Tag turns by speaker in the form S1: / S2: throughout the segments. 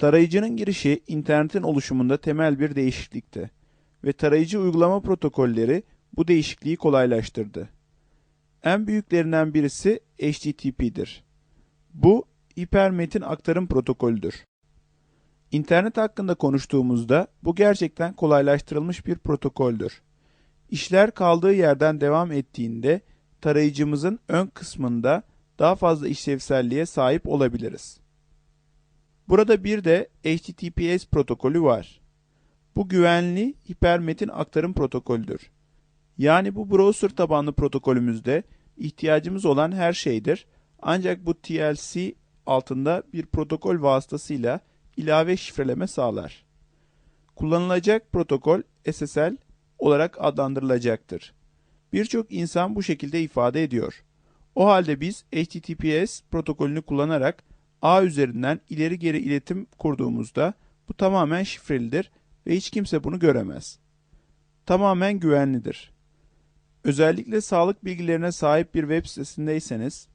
S1: Tarayıcının girişi internetin oluşumunda temel bir değişiklikti ve tarayıcı uygulama protokolleri bu değişikliği kolaylaştırdı. En büyüklerinden birisi HTTP'dir. Bu hipermetin aktarım protokolüdür. İnternet hakkında konuştuğumuzda bu gerçekten kolaylaştırılmış bir protokoldür. İşler kaldığı yerden devam ettiğinde tarayıcımızın ön kısmında daha fazla işlevselliğe sahip olabiliriz. Burada bir de HTTPS protokolü var. Bu güvenli hipermetin aktarım protokolüdür. Yani bu browser tabanlı protokolümüzde ihtiyacımız olan her şeydir. Ancak bu TLC altında bir protokol vasıtasıyla ilave şifreleme sağlar. Kullanılacak protokol SSL olarak adlandırılacaktır. Birçok insan bu şekilde ifade ediyor. O halde biz HTTPS protokolünü kullanarak ağ üzerinden ileri geri iletim kurduğumuzda bu tamamen şifrelidir ve hiç kimse bunu göremez. Tamamen güvenlidir. Özellikle sağlık bilgilerine sahip bir web sitesindeyseniz,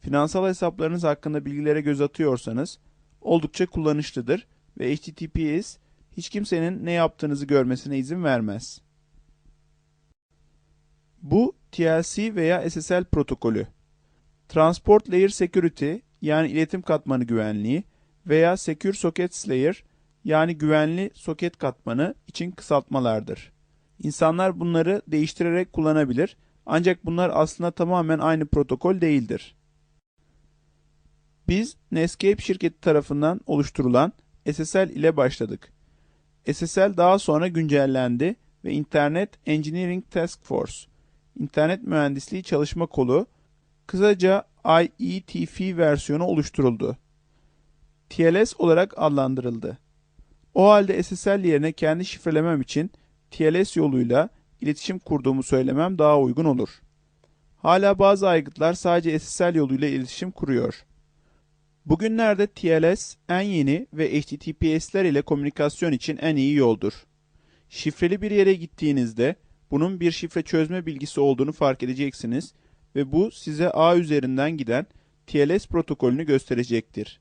S1: finansal hesaplarınız hakkında bilgilere göz atıyorsanız oldukça kullanışlıdır ve HTTPS hiç kimsenin ne yaptığınızı görmesine izin vermez. Bu TLC veya SSL protokolü. Transport Layer Security yani iletim katmanı güvenliği veya Secure Sockets Layer yani güvenli soket katmanı için kısaltmalardır. İnsanlar bunları değiştirerek kullanabilir ancak bunlar aslında tamamen aynı protokol değildir. Biz Netscape şirketi tarafından oluşturulan SSL ile başladık. SSL daha sonra güncellendi ve Internet Engineering Task Force, İnternet Mühendisliği Çalışma Kolu, kısaca IETF versiyonu oluşturuldu. TLS olarak adlandırıldı. O halde SSL yerine kendi şifrelemem için TLS yoluyla iletişim kurduğumu söylemem daha uygun olur. Hala bazı aygıtlar sadece SSL yoluyla iletişim kuruyor. Bugünlerde TLS en yeni ve HTTPS'ler ile komünikasyon için en iyi yoldur. Şifreli bir yere gittiğinizde bunun bir şifre çözme bilgisi olduğunu fark edeceksiniz ve bu size ağ üzerinden giden TLS protokolünü gösterecektir.